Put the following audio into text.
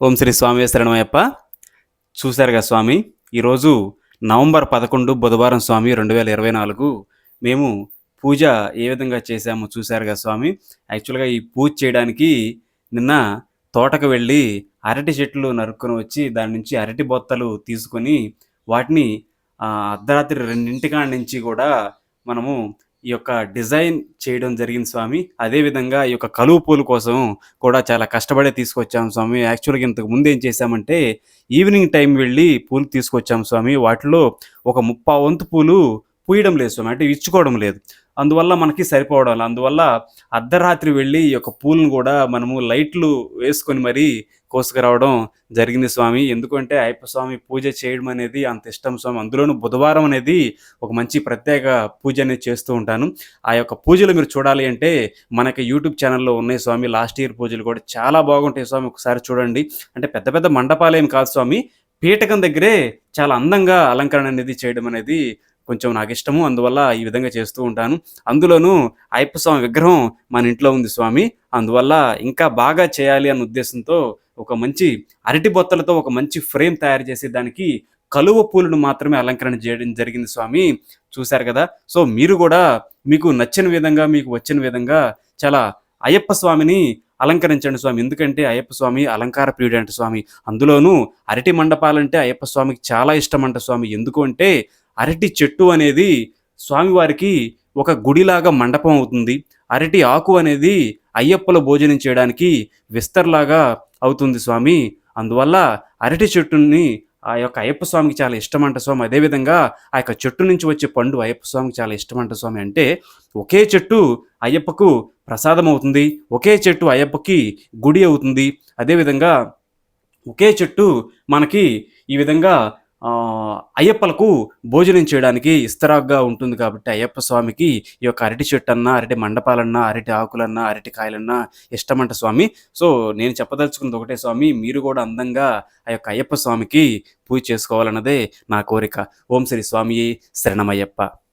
ఓం శ్రీ స్వామి శరణమయ్యప్ప. చూశారుగా స్వామి ఈరోజు నవంబర్ పదకొండు బుధవారం స్వామి రెండు వేల ఇరవై నాలుగు. మేము పూజ ఏ విధంగా చేశామో చూశారుగా స్వామి. యాక్చువల్గా ఈ పూజ చేయడానికి నిన్న తోటకు వెళ్ళి అరటి చెట్లు నరుక్కొని వచ్చి దాని నుంచి అరటి బొత్తలు తీసుకొని వాటిని అర్ధరాత్రి రెండింటికాడ నుంచి కూడా మనము ఈ యొక్క డిజైన్ చేయడం జరిగింది స్వామి. అదేవిధంగా ఈ యొక్క కలువ పూల కోసం కూడా చాలా కష్టపడే తీసుకొచ్చాము స్వామి. యాక్చువల్గా ఇంతకు ముందు ఏం చేశామంటే ఈవినింగ్ టైం వెళ్ళి పూలు తీసుకొచ్చాము స్వామి. వాటిలో ఒక ముప్పా వంతు పూలు పూయడం లేదు స్వామి. అంటే ఇచ్చుకోవడం లేదు. అందువల్ల మనకి సరిపోవడం అందువల్ల అర్ధరాత్రి వెళ్ళి ఈ యొక్క పూలను కూడా మనము లైట్లు వేసుకొని మరీ కోసుకురావడం జరిగింది స్వామి. ఎందుకంటే అయ్యప్ప స్వామి పూజ చేయడం అనేది అంత ఇష్టం స్వామి. అందులోనూ బుధవారం అనేది ఒక మంచి ప్రత్యేక పూజ అనేది చేస్తూ ఉంటాను. ఆ యొక్క పూజలు మీరు చూడాలి అంటే మనకి యూట్యూబ్ ఛానల్లో ఉన్నాయి స్వామి. లాస్ట్ ఇయర్ పూజలు కూడా చాలా బాగుంటాయి స్వామి. ఒకసారి చూడండి. అంటే పెద్ద పెద్ద మండపాలేం కాదు స్వామి. పీఠకం దగ్గరే చాలా అందంగా అలంకరణ అనేది చేయడం అనేది కొంచెం నాకు ఇష్టము అందువల్ల ఈ విధంగా చేస్తూ ఉంటాను. అందులోనూ అయ్యప్ప స్వామి విగ్రహం మన ఇంట్లో ఉంది స్వామి. అందువల్ల ఇంకా బాగా చేయాలి అన్న ఉద్దేశంతో ఒక మంచి అరటి బొత్తలతో ఒక మంచి ఫ్రేమ్ తయారు చేసి దానికి కలువ పూలను మాత్రమే అలంకరణ చేయడం జరిగింది స్వామి. చూశారు కదా? సో మీరు కూడా మీకు నచ్చిన విధంగా మీకు వచ్చిన విధంగా చాలా అయ్యప్ప స్వామిని అలంకరించండి స్వామి. ఎందుకంటే అయ్యప్ప స్వామి అలంకార ప్రియుడు అంట స్వామి. అందులోనూ అరటి మండపాలంటే అయ్యప్ప స్వామికి చాలా ఇష్టం అంట స్వామి. ఎందుకు అంటే అరటి చెట్టు అనేది స్వామివారికి ఒక గుడిలాగా మండపం అవుతుంది. అరటి ఆకు అనేది అయ్యప్పల భోజనం చేయడానికి విస్తర్లాగా అవుతుంది స్వామి. అందువల్ల అరటి చెట్టుని ఆ యొక్క అయ్యప్ప స్వామికి చాలా ఇష్టమంట స్వామి. అదేవిధంగా ఆ యొక్క చెట్టు నుంచి వచ్చే పండు అయ్యప్ప స్వామికి చాలా ఇష్టమంట స్వామి. అంటే ఒకే చెట్టు అయ్యప్పకు ప్రసాదం అవుతుంది. ఒకే చెట్టు అయ్యప్పకి గుడి అవుతుంది. అదేవిధంగా ఒకే చెట్టు మనకి ఈ విధంగా అయ్యప్పలకు భోజనం చేయడానికి ఇస్తరాగ్గా ఉంటుంది కాబట్టి అయ్యప్ప స్వామికి ఈ యొక్క అరటి చెట్టు అన్నా అరటి మండపాలన్నా అరటి ఆకులన్నా అరటి కాయలన్నా ఇష్టమంట స్వామి. సో నేను చెప్పదలుచుకున్నది ఒకటే స్వామి మీరు కూడా అందంగా ఆ యొక్క అయ్యప్ప స్వామికి పూజ చేసుకోవాలన్నదే నా కోరిక. ఓం శ్రీ స్వామి శరణమయ్యప్ప.